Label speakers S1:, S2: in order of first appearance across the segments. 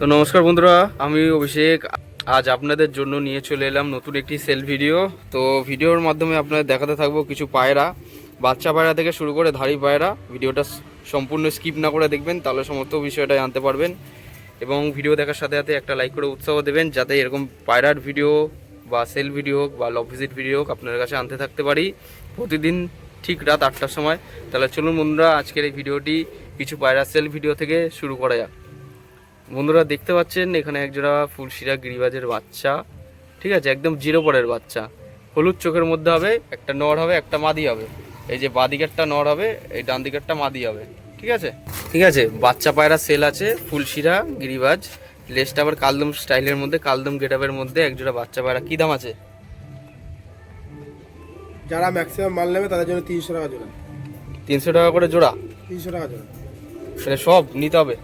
S1: তো নমস্কার বন্ধুরা, আমি অভিষেক। আজ আপনাদের জন্য নিয়ে চলে এলাম নতুন একটি সেল ভিডিও। তো ভিডিওর মাধ্যমে আপনাদের দেখাতে থাকব কিছু পায়রা। বাচ্চা পায়রা থেকে শুরু করে ধাড়ি পায়রা, ভিডিওটা সম্পূর্ণ স্কিপ না করে দেখবেন, তাহলে সমস্ত বিষয়টা জানতে পারবেন। এবং ভিডিও দেখার সাথে সাথে একটা লাইক করে উৎসাহ দেবেন, যাতে এরকম পায়রার ভিডিও বা সেল ভিডিও হোক বা লভ ভিজিট ভিডিও হোক আপনার কাছে আনতে থাকতে পারি। প্রতিদিন ঠিক রাত আটটার সময়। তাহলে চলুন বন্ধুরা, আজকের এই ভিডিওটি কিছু পায়রা সেল ভিডিও থেকে শুরু করা যাক। বন্ধুরা দেখতে পাচ্ছেন এখানে একজোড়া ফুলশিরা গিরিবাজের বাচ্চা। ঠিক আছে একদম জিরো পরের বাচ্চা। হলুদ চোখের মধ্যে হবে একটা নর হবে একটা মাদি হবে। এই যে বাদিকেরটা নর হবে এই ডান দিকেরটা মাদি হবে। ঠিক আছে? ঠিক আছে বাচ্চা পায়রা সেল আছে ফুলশিরা গিরিবাজ। লেসটা আবার কালদম স্টাইলের মধ্যে কালদম গেটআপের মধ্যে একজোড়া বাচ্চা পায়রা। কী দাম আছে?
S2: যারা ম্যাক্সিমাম মাল নেবে তাদের জন্য তিনশো টাকা জোড়া।
S1: তিনশো টাকা করে জোড়া?
S2: তিনশো টাকা জোড়া।
S1: সব নিতে হবে?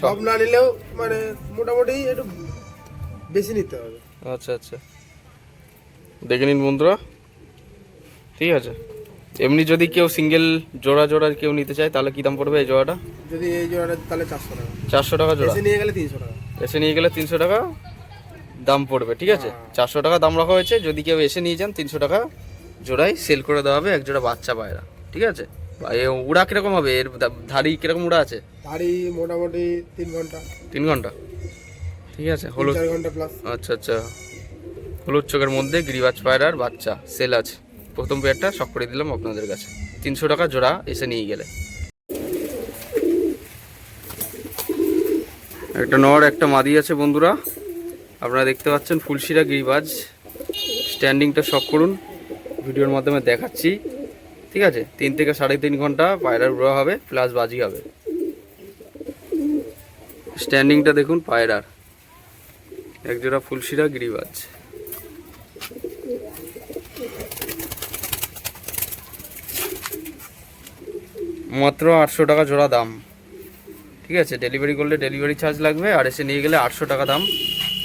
S2: সব না নিলেও মানে মোটামুটি একটু বেশি নিতে হবে।
S1: আচ্ছা আচ্ছা। দেখে নিন বন্ধুরা। ঠিক আছে। এমনি যদি কেউ সিঙ্গেল জোড়া জোড়া কেউ নিতে চায় তাহলে কী দাম পড়বে এই জোড়াটা?
S2: যদি এই জোড়াটা তাহলে চারশো টাকা।
S1: চারশো টাকা জোড়া?
S2: নিয়ে গেলে তিনশো টাকা।
S1: এসে নিয়ে গেলে তিনশো টাকা দাম পড়বে ঠিক আছে? চারশো টাকা দাম রাখা হয়েছে যদি কেউ এসে নিয়ে যান তিনশো টাকা জোড়ায় সেল করে দেওয়া হবে এক জোড়া বাচ্চা পায়রা ঠিক আছে? উড়া কীরকম হবে? এর ধাড়ি কীরকম উড়া আছে?
S2: দাড়ি মোটামুটি তিন ঘণ্টা।
S1: তিন ঘণ্টা? ঠিক আছে হলুদ।
S2: চার ঘণ্টা প্লাস
S1: আচ্ছা আচ্ছা। হলুদ চোখের মধ্যে গিরিবাজ পায়রার বাচ্চা সেল আছে। প্রথম পেয়ারটা সব করে দিলাম আপনাদের কাছে। তিনশো টাকা জোড়া এসে নিয়ে গেলে। একটা নর একটা মাদি আছে বন্ধুরা। আপনারা দেখতে পাচ্ছেন ফুলশিরা গিরিবাজ। স্ট্যান্ডিংটা শখ করুন। ভিডিওর মাধ্যমে দেখাচ্ছি। ঠিক আছে? তিন থেকে সাড়ে তিন ঘণ্টা পায়রার উড়া হবে প্লাস বাজি হবে। স্ট্যান্ডিংটা দেখুন পায়রার। একজোড়া ফুলশিরা গিরিবাজ। মাত্র আটশো টাকা জোড়া দাম। ঠিক আছে? ডেলিভারি করলে ডেলিভারি চার্জ লাগবে, আর এসে নিয়ে গেলে আটশো টাকা দাম।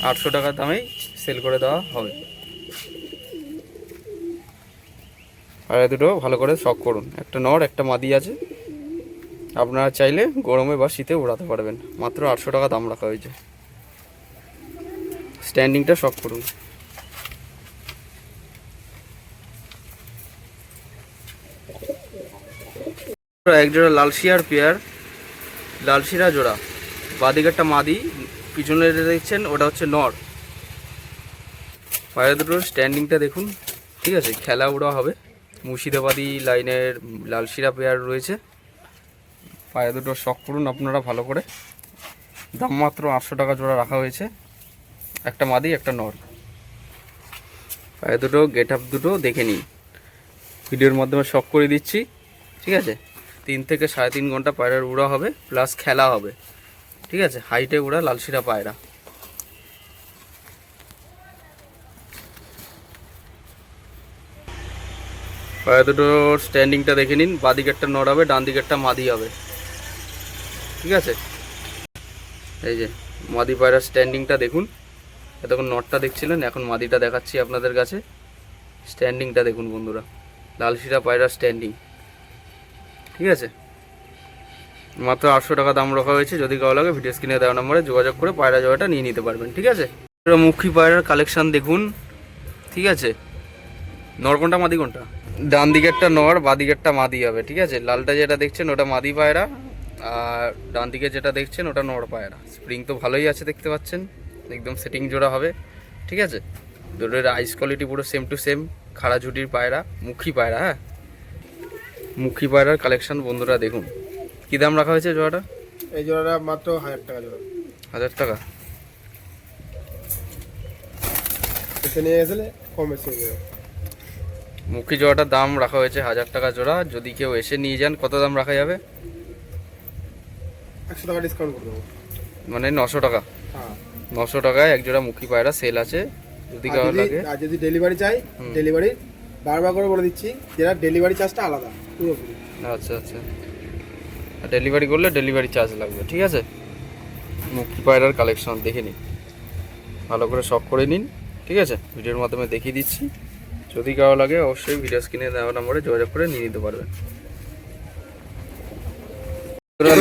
S1: আটশো টাকা দামেই সেল করে দেওয়া হবে। আর দুটো, ভালো করে শখ করুন। একটা নর, একটা মাদি আছে। আপনারা চাইলে গরমে বা শীতে উড়াতে পারবেন। মাত্র আটশো টাকা দাম রাখা হয়েছে। স্ট্যান্ডিংটা শখ করুন। এক জোড়া লাল শিয়ার পেয়ার লাল শিরা জোড়া। বাদিকেরটা মাদি, পিছনে দেখছেন, ওটা হচ্ছে নর। পায়ের দুটোর স্ট্যান্ডিংটা দেখুন। ঠিক আছে, খেলা উড়া হবে। মুর্শিদাবাদি লাইনের লালশিরা পেয়ার রয়েছে। পায়ে দুটো শখ করুন আপনারা ভালো করে। দাম মাত্র আটশো টাকা জোড়া রাখা হয়েছে। একটা মাদি, একটা নর। পায়ে দুটো গেট আপ দুটো, দেখে নিন। ভিডিওর মাধ্যমে শখ করে দিচ্ছি, ঠিক আছে? তিন থেকে সাড়ে তিন ঘণ্টা পায়রার উড়া হবে প্লাস খেলা হবে। ঠিক আছে? হাইটে উড়া লালশিরা পায়রা। পায়রা দুটোর স্ট্যান্ডিংটা দেখে নিন, বাদিকেরটা নড় হবে ডান দিকেরটা মাদি হবে। ঠিক আছে? এই যে, মাদি পায়রার স্ট্যান্ডিংটা দেখুন। এতক্ষণ নটটা দেখছিলেন, এখন মাদিটা দেখাচ্ছি আপনাদের কাছে। স্ট্যান্ডিংটা দেখুন বন্ধুরা লালশিরা পায়রার স্ট্যান্ডিং ঠিক আছে? মাত্র আটশো টাকা দাম রাখা হয়েছে, যদি কারও লাগে ভিডিও স্ক্রিনে দেওয়া নম্বরে যোগাযোগ করে পায়রা জয়টা নিয়ে নিতে পারবেন, ঠিক আছে? মুখী পায়রার কালেকশান দেখুন, ঠিক আছে? নর কোনটা মাদি কোনটা ডান দিকেরটা নর বা দিকেরটা মাদি হবে ঠিক আছে? লালটা যেটা দেখছেন ওটা মাদি পায়রা আর ডান দিকে যেটা দেখছেন ওটা নর পায়রা। স্প্রিং তো ভালোই আছে দেখতে পাচ্ছেন একদম সেটিং জোড়া হবে ঠিক আছে? দুটোর আইস কোয়ালিটি পুরো সেম টু সেম খাড়া ঝুটির পায়রা মুখী পায়রা হ্যাঁ? মুখী পায়রার কালেকশন বন্ধুরা দেখুন। কী দাম রাখা হয়েছে জোড়াটা?
S2: এই জোড়াটা মাত্র হাজার টাকা জোড়া।
S1: হাজার টাকা?
S2: এসে নিয়ে গেছিলে কম
S1: মুখী জোড়াটার দাম রাখা হয়েছে হাজার টাকা জোড়া। যদি কেউ এসে নিয়ে যান কত দাম রাখা যাবে?
S2: একশো টাকা ডিসকাউন্ট করে দেবো।
S1: মানে নশো টাকা।
S2: হ্যাঁ।
S1: নশো টাকায় এক জোড়া মুখী পায়রা সেল আছে। যদি
S2: কারও
S1: লাগে।
S2: আর যদি ডেলিভারি চাই ডেলিভারি বারবার করে বলে দিচ্ছি যেটা ডেলিভারি চার্জটা আলাদা পুরোপুরি।
S1: আচ্ছা আচ্ছা। ডেলিভারি করলে ডেলিভারি চার্জ লাগবে ঠিক আছে? মুক্তি পায়রার কালেকশন দেখে নিন। ভালো করে শখ করে নিন ঠিক আছে? ভিডিওর মাধ্যমে দেখিয়ে দিচ্ছি। যদি কারও লাগে অবশ্যই ভিডিও স্ক্রিনে দেওয়া নম্বরে যোগাযোগ করে নিয়ে নিতে পারবেন।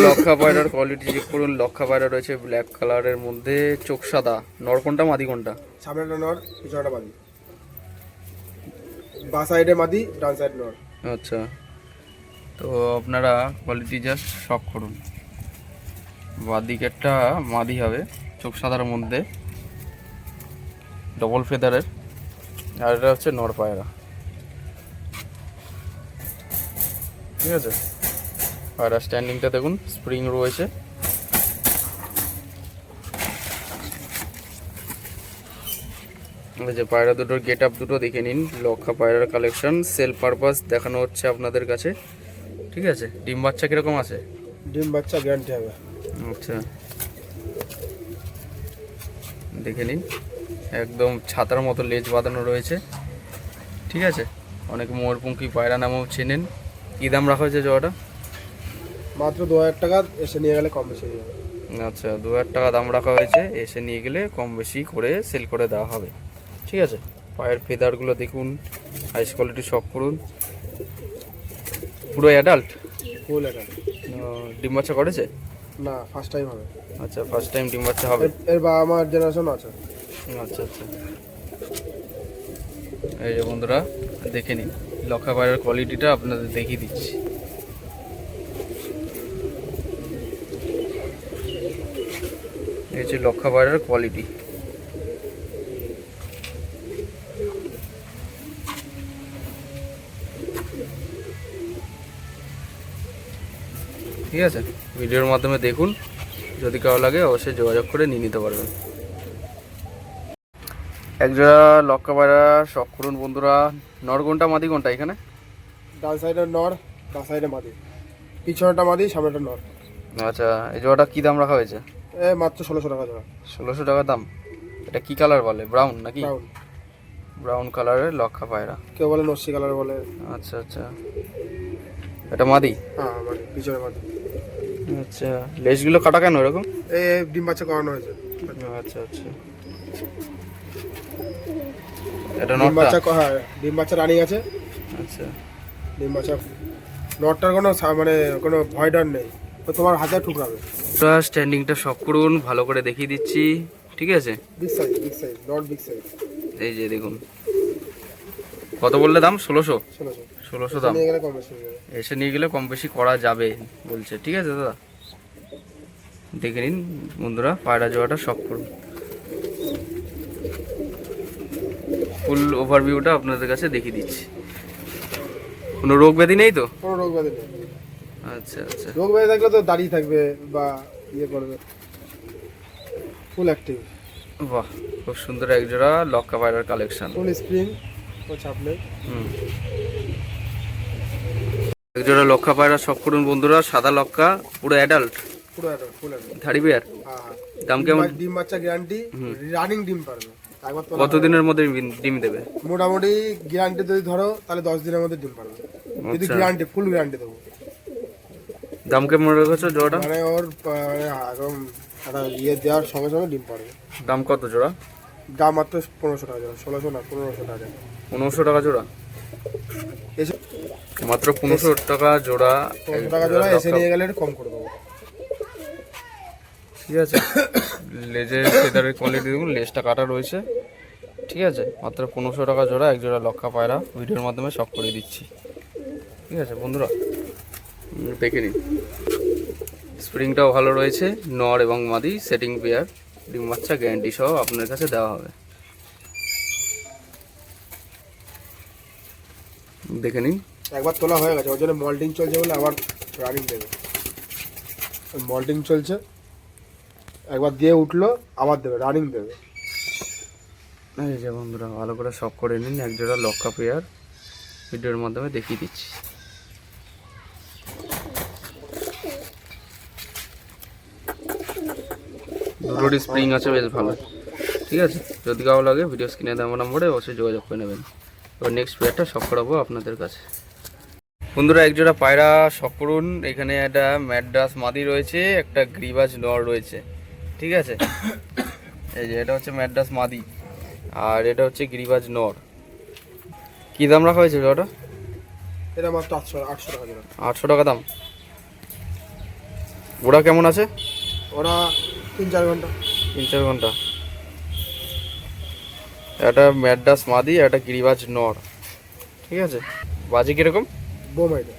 S1: লক্ষা পায়রার কোয়ালিটি চেক করুন লক্ষা পায়রা রয়েছে ব্ল্যাক কালারের মধ্যে চোখ সাদা। নর কোনটা মাদি কোনটা?
S2: সামনেটা নর পিছনটা মাদি। বা সাইডে মাদি ডান সাইড নর।
S1: আচ্ছা। তো আপনারা কোয়ালিটি জাস্ট শখ করুন। বাঁ দিকেরটা মাদি হবে চোখ সাদার মধ্যে। ডবল ফেদারের আর এটা হচ্ছে নর পায়রা। ঠিক আছে? পায়রা স্ট্যান্ডিংটা দেখুন স্প্রিং রয়েছে। যে পায়রা দুটোর গেট আপ দুটো দেখে নিন লক্ষা পায়রার কালেকশন সেল পারপাস দেখানো হচ্ছে আপনাদের কাছে। ঠিক আছে? ডিম বাচ্চা কীরকম আছে?
S2: ডিম বাচ্চা গ্যারান্টি হবে।
S1: আচ্ছা। দেখে নিন। একদম ছাতার মতো লেজ বাঁধানো রয়েছে। ঠিক আছে? অনেক মোরপুঙ্কি পায়রা নামেও চেনেন। কী দাম রাখা হয়েছে জোয়াটা
S2: মাত্র দু হাজার টাকা এসে নিয়ে গেলে কম বেশি
S1: আচ্ছা দু হাজার টাকা দাম রাখা হয়েছে এসে নিয়ে গেলে কম বেশি করে সেল করে দেওয়া হবে। ঠিক আছে? পায়ের ফেদারগুলো দেখুন হাইস কোয়ালিটি সব করুন। পুরো অ্যাডাল্ট
S2: ফুল এটা
S1: ডিম বাচ্চা করেছে?
S2: না ফার্স্ট টাইম হবে।
S1: আচ্ছা ফার্স্ট টাইম ডিম বাচ্চা হবে।
S2: এর- বাবা আমার জেনারেশন আছে।
S1: আচ্ছা আচ্ছা। এই যে বন্ধুরা, দেখে নিন লক্ষা পায়রার কোয়ালিটিটা আপনাদের দেখিয়ে দিচ্ছি। এই হচ্ছে লক্ষা পায়রার কোয়ালিটি ঠিক আছে? ভিডিওর মাধ্যমে দেখুন, যদি কারও লাগে অবশ্যই যোগাযোগ করে নিয়ে নিতে পারবেন। একজোড়া লক্কা পায়রা শখ করুন বন্ধুরা। নর কোনটা মাদি কোনটা এখানে?
S2: ডান সাইডে নর বা সাইডে মাদি। পিছনটা মাদি সামনেটা নর।
S1: আচ্ছা এই জোড়াটা কি দাম রাখা হয়েছে?
S2: এ মাত্র ষোলোশো টাকা জোড়া।
S1: ষোলোশো টাকা দাম? এটা কি কালার বলে ব্রাউন নাকি?
S2: ব্রাউন।
S1: ব্রাউন কালারের লক্ষা পায়রা।
S2: কেউ বলে নস্যি কালার বলে।
S1: আচ্ছা আচ্ছা। এটা মাদি?
S2: হ্যাঁ মাদি পিছনে মাদি।
S1: আচ্ছা লেজগুলো কাটা কেন এরকম?
S2: এ ডিম বাচ্চা করানো হয়েছে।
S1: আচ্ছা আচ্ছা। এটা
S2: ডিম বাচ্চা হ্যাঁ ডিম বাচ্চা রানিং আছে।
S1: আচ্ছা।
S2: ডিম বাচ্চা নটটার কোনো মানে কোনো ভয় ডর নেই। তো তোমার হাতে ঠুকরাবে।
S1: পুরো স্ট্যান্ডিংটা সব করুন ভালো করে দেখিয়ে দিচ্ছি। ঠিক আছে?
S2: Big size big size not big size
S1: এই যে দেখুন। কত বললে দাম? ষোলোশো?
S2: ষোলোশো।
S1: দাম। এসে নিয়ে গেলে কম বেশি করা যাবে বলছে। ঠিক আছে দাদা? দেখে নিন বন্ধুরা পায়রা জোয়াটা শখ করুন। ফুল ওভারভিউটা আপনাদের কাছে দেখিয়ে দিচ্ছি। কোনো রোগ ব্যাধি নেই তো?
S2: কোনো রোগ ব্যাধি নেই।
S1: আচ্ছা আচ্ছা।
S2: রোগ ব্যাধি থাকলে তো দাঁড়িয়ে থাকবে বা ইয়ে করবে। ফুল অ্যাক্টিভ
S1: বাহ খুব সুন্দর এক জোড়া লক্কা পায়রার কালেকশন
S2: ফুল স্প্রিং ও নেই।
S1: হুম। এক জোড়া লক্কা পায়রা শখ করুন বন্ধুরা সাদা লক্কা পুরো অ্যাডাল্ট
S2: পুরো একটা ফুল একটা
S1: ধাড়ি বেয়ার?
S2: হ্যাঁ হ্যাঁ।
S1: দাম কেমন?
S2: ডিম বাচ্চা গ্যারান্টি রানিং ডিম পারবে।
S1: কতদিনের মধ্যে ডিম- দেবে?
S2: মোটামুটি গ্যারান্টি যদি ধরো তাহলে দশ দিনের মধ্যে ডিম পারবে। যদি। গ্যারান্টি ফুল গ্যারান্টি দেবো।
S1: দাম কেমন রেখেছো জোড়াটা?
S2: মানে ওর একদম একটা ইয়ে দেওয়ার সঙ্গে সঙ্গে ডিম পারবে।
S1: দাম কত জোড়া?
S2: দাম মাত্র পনেরোশো টাকা জোড়া ষোলোশো না পনেরোশো টাকা
S1: পনেরোশো টাকা জোড়া? মাত্র পনেরোশো টাকা জোড়া
S2: পনেরোশো টাকা জোড়া এসে নিয়ে গেলে কম করে দেবো।
S1: ঠিক আছে? লেজের ফেদারের কোয়ালিটি দেখুন, লেজটা কাটা রয়েছে। ঠিক আছে? মাত্র পনেরোশো টাকা জোড়া এক জোড়া লক্ষা পায়রা। ভিডিওর মাধ্যমে শখ করে দিচ্ছি। ঠিক আছে, বন্ধুরা? দেখে নিন। স্প্রিংটাও ভালো রয়েছে, নর এবং মাদি, সেটিং পেয়ার, ডিম বাচ্চা গ্যারান্টি সহ আপনার কাছে দেওয়া হবে। দেখে নিন।
S2: একবার তোলা হয়ে গেছে, ওর জন্য মল্টিং চলছে বলে আবার রানিং দেবে। মল্টিং চলছে। একবার দিয়ে উঠল, আবার দেবে রানিং দেবে।
S1: এই যে বন্ধুরা, ভালো করে শখ করে নিন, এক জোড়া লক্ষা পেয়ার। ভিডিওর মাধ্যমে দেখিয়ে দিচ্ছি। স্প্রিং আছে, বেশ ভালো। ঠিক আছে? যদি কারও লাগে ভিডিও স্ক্রিনে দেওয়া নম্বরে অবশ্যই যোগাযোগ করে নেবেন। এবার নেক্সট পেয়ারটা শখ করাবো আপনাদের কাছে। বন্ধুরা, এক জোড়া পায়রা শখ করুন। এখানে একটা ম্যাড্রাস মাদি রয়েছে, একটা গ্রিবাজ নর রয়েছে। ঠিক আছে? এই যে এটা হচ্ছে ম্যাড্রাস মাদি আর এটা হচ্ছে গিরিবাজ নর কি দাম রাখা হয়েছে ওটা?
S2: এটা মাত্র আটশো আটশো টাকা জোড়া।
S1: আটশো টাকা দাম। ওরা কেমন আছে?
S2: ওরা তিন চার ঘণ্টা।
S1: তিন চার ঘণ্টা। একটা ম্যাড্রাস মাদি একটা গিরিবাজ নর ঠিক আছে? বাজি কীরকম?
S2: বোমাইটা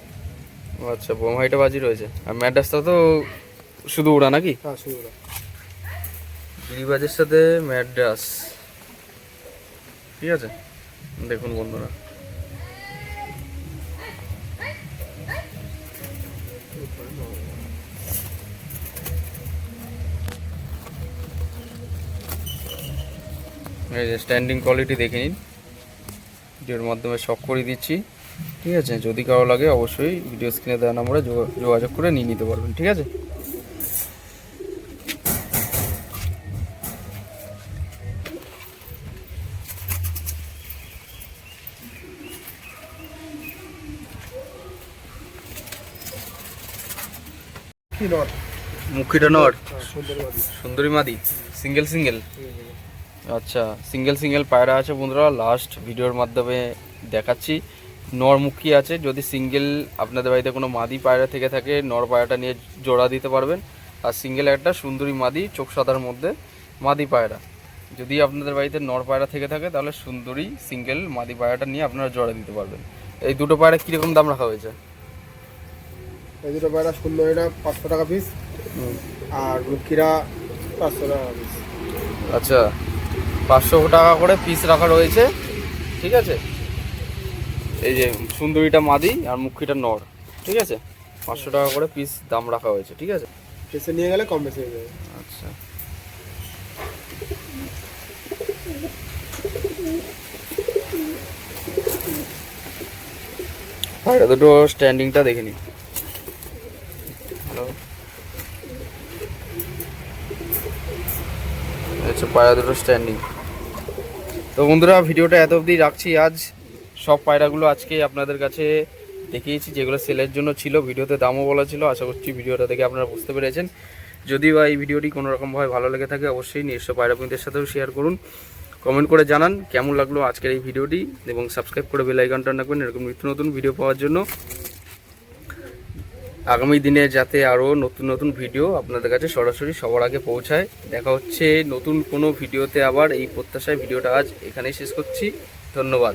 S1: আচ্ছা বোমাইটা বাজি রয়েছে। আর ম্যাড্রাসটা তো শুধু ওরা নাকি?
S2: হ্যাঁ শুরু ওরা।
S1: গিরিবাজের সাথে ম্যাডাস ঠিক আছে? দেখুন বন্ধুরা। এই যে স্ট্যান্ডিং কোয়ালিটি দেখে নিন। ভিডিওর মাধ্যমে শখ করে দিচ্ছি। ঠিক আছে? যদি কারও লাগে অবশ্যই ভিডিও স্ক্রিনে দেওয়া নম্বরে যোগাযোগ করে নিয়ে নিতে পারবেন। ঠিক আছে? মুখিটা নর। সুন্দরী মাদি। Single single? আচ্ছা সিঙ্গেল সিঙ্গেল পায়রা আছে বন্ধুরা লাস্ট ভিডিওর মাধ্যমে দেখাচ্ছি। নরমুখী আছে যদি সিঙ্গেল আপনাদের বাড়িতে কোনো মাদি পায়রা থেকে থাকে নর পায়রাটা নিয়ে জোড়া দিতে পারবেন। আর সিঙ্গেল একটা সুন্দরী মাদি চোখ সাদার মধ্যে মাদি পায়রা। যদি আপনাদের বাড়িতে নর পায়রা থেকে থাকে তাহলে সুন্দরী সিঙ্গেল মাদি পায়রাটা নিয়ে আপনারা জোড়া দিতে পারবেন। এই দুটো পায়রা কীরকম দাম রাখা হয়েছে?
S2: এই দুটো পায়রা সুন্দরীটা পাঁচশো টাকা পিস আর লক্ষ্মীরা পাঁচশো টাকা পিস
S1: আচ্ছা পাঁচশো টাকা করে পিস রাখা রয়েছে ঠিক আছে? এই যে সুন্দরীটা মাদি আর মুখিটা নর ঠিক আছে? পাঁচশো টাকা করে পিস দাম রাখা হয়েছে ঠিক আছে?
S2: এসে নিয়ে গেলে কম বেশি হয়ে যাবে।
S1: আচ্ছা। এটা দুটো স্ট্যান্ডিংটা দেখে নিই হ্যালো আচ্ছা পায়রা দুটো স্ট্যান্ডিং তো বন্ধুরা, ভিডিওটা এত অবধি রাখছি। আজ সব পায়রাগুলো আজকে আপনাদের কাছে দেখিয়েছি, যেগুলো সেলের জন্য ছিল। ভিডিওতে দামও বলা ছিল। আশা করছি ভিডিওটা দেখে আপনারা বুঝতে পেরেছেন। যদি বা এই ভিডিওটি কোনো রকমভাবে ভালো লেগে থাকে, অবশ্যই নিজস্ব পায়রাপিনদের সাথেও শেয়ার করুন। কমেন্ট করে জানান কেমন লাগল আজকের এই ভিডিওটি। এবং সাবস্ক্রাইব করে বেল আইকনটা রাখবেন, এরকম নিত্য নতুন ভিডিও পাওয়ার জন্য। আগামী দিনে যাতে আরও নতুন নতুন ভিডিও আপনাদের কাছে সরাসরি সবার আগে পৌঁছায়। দেখা হচ্ছে নতুন কোনো ভিডিওতে আবার। এই প্রত্যাশায় ভিডিওটা আজ এখানেই শেষ করছি। ধন্যবাদ।